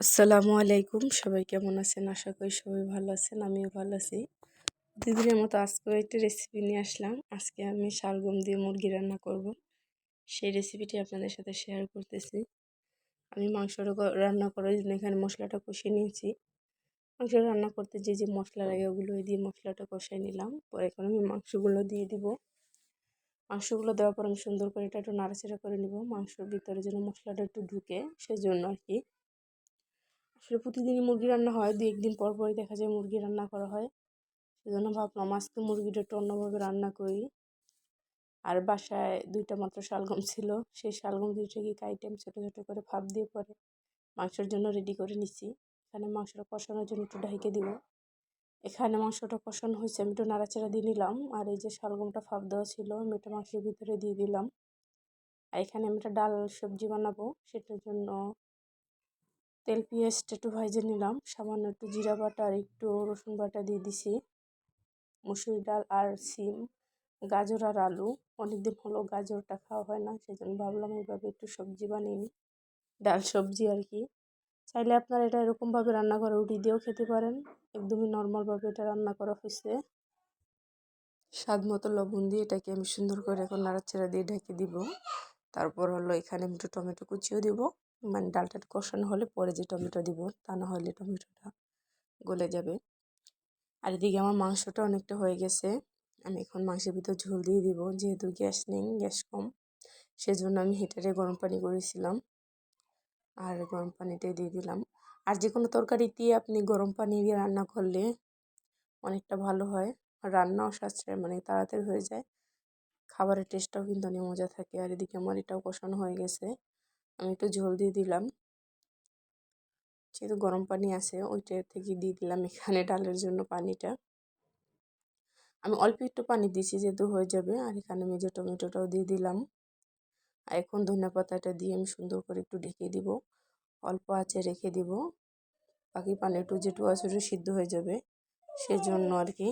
আসসালামু আলাইকুম। সবাই কেমন আছেন? আশা করি সবাই ভালো আছেন, আমিও ভালো আছি। প্রতিদিনের মতো আজকেও একটা রেসিপি নিয়ে আসলাম। আজকে আমি শালগম দিয়ে মুরগি রান্না করব। সেই রেসিপিটি আপনাদের সাথে শেয়ার করতেছি। আমি মাংসটা রান্না করার জন্য এখানে মশলাটা কষিয়ে নিয়েছি। মাংস রান্না করতে যে যে মশলা লাগে ওগুলো দিয়ে মশলাটা কষাই নিলাম। পরে এখন আমি মাংসগুলো দিয়ে দিব। মাংসগুলো দেওয়ার পর আমি সুন্দর করে এটা একটু নাড়াচাড়া করে নিব। মাংসর ভিতরে যেন মশলাটা একটু ঢুকে, সেজন্য আর কি আসলে প্রতিদিনই মুরগি রান্না হয়। দু একদিন পর পরই দেখা যায় মুরগি রান্না করা হয়। সেজন্য ভাবলাম আজকে মুরগিটা একটু অন্যভাবে রান্না করি। আর বাসায় দুইটা মাত্র শালগম ছিল। সেই শালগম দুইটাকে কাইটে আমি ছোটো ছোটো করে ভাপ দিয়ে পরে মাংসের জন্য রেডি করে নিছি। এখানে মাংসটা কষানোর জন্য একটু ঢাইকে দিব। এখানে মাংসটা কষানো হয়েছে, আমি একটু নাড়াচাড়া দিয়ে নিলাম। আর এই যে শালগমটা ফাপ দেওয়া ছিল, আমি এটা মাংসের ভিতরে দিয়ে দিলাম। আর এখানে আমি একটা ডাল সবজি বানাবো, সেটার জন্য তেল পেঁয়াজটা একটু ভাজে নিলাম। সামান্য একটু জিরা বাটা আর একটু রসুন বাটা দিয়ে দিছি। মুসুরি ডাল আর সিম, গাজর আর আলু। অনেকদিন হলো গাজরটা খাওয়া হয় না সেই জন্য ভাবলাম এইভাবে একটু সবজি বানিয়ে নিই। ডাল, সবজি আর কি। চাইলে আপনারা এটা এরকমভাবে রান্না করে রুটি দিয়েও খেতে পারেন। একদমই নর্মালভাবে এটা রান্না করা হয়েছে। স্বাদ মতো লবণ দিয়ে এটাকে আমি সুন্দর করে এখন নাড়াচাড়া দিয়ে ঢেকে দিব। তারপর হলো এখানে একটু টমেটো কুচিও দিব। মানে ডালটা কষানো হলে পরে যে টমেটো দিব, তা না হলে টমেটোটা গলে যাবে। আর এদিকে আমার মাংসটা অনেকটা হয়ে গেছে। আমি এখন মাংসের ভিতর ঝোল দিয়ে দিব, যেহেতু গ্যাস নেই, গ্যাস কম। সেজন্য আমি হিটারে গরম পানি করেছিলাম। আর গরম পানিটাই দিয়ে দিলাম। আর যে কোনো তরকারিতে আপনি গরম পানি দিয়ে রান্না করলে অনেকটা ভালো হয়। রান্নাও সাশ্রয় মানে তাড়াতাড়ি হয়ে যায়। খাবারের টেস্টটাও কিন্তু অনেক মজা থাকে। আর এদিকে আমার এটাও কষানো হয়ে গেছে। আমি একটু ঝোল দিয়ে দিলাম। যেহেতু গরম পানি আছে, ওইটা থেকে দিয়ে দিলাম এখানে ডালের জন্য পানিটা। আমি অল্প একটু পানি দিয়েছি যেহেতু হয়ে যাবে, আর এখানে আমি যে টমেটোটাও দিয়ে দিলাম। আর এখন ধনিয়া পাতাটা দিয়ে আমি সুন্দর করে একটু ঢেকে দিব। অল্প আঁচে রেখে দিব। বাকি পানিটু যেটু আছে ওটা সিদ্ধ হয়ে যাবে, সেজন্য আর কি।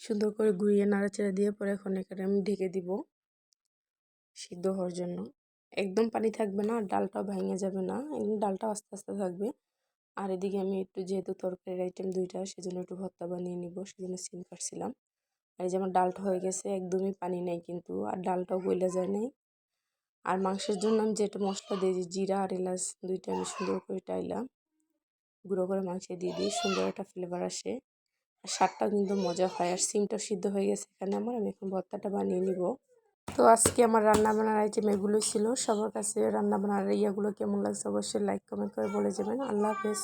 সুন্দর করে ঘুরিয়ে নাড়াচাড়া দিয়ে পরে এখন এখানে আমি ঢেকে দিব সিদ্ধ হওয়ার জন্য। একদম পানি থাকবে না, ডালটাও ভেঙে যাবে না একদম ডালটাও আস্তে আস্তে থাকবে। আর এদিকে আমি একটু যেহেতু তরকারির আইটেম দুইটা, সেজন্য একটু ভর্তা বানিয়ে নিব, সেজন্য সিম কাটছিলাম। আর এই যে আমার ডালটা হয়ে গেছে, একদমই পানি নেই কিন্তু, আর ডালটাও গইলে যায় নাই। আর মাংসের জন্য আমি যেটা মশলা দিয়েছি, জিরা আর এলাচ, দুইটা আমি সুন্দর করে টাইলাম। গুঁড়ো করে মাংসে দিয়ে দিই, সুন্দর একটা ফ্লেভার আসে। আর স্বাদটাও কিন্তু মজা হয়, আর সিমটা সিদ্ধ হয়ে গেছে এখানে আমার, আমি এখন ভর্তাটা বানিয়ে নিব। তো আজকে আমার রান্না বান্নার আইটেম এগুলো ছিল। সবার কাছে রান্না বান্নার ইয়াগুলো কেমন লাগছে অবশ্যই লাইক কমেন্ট করে বলে যাবেন। আল্লাহ হাফেজ।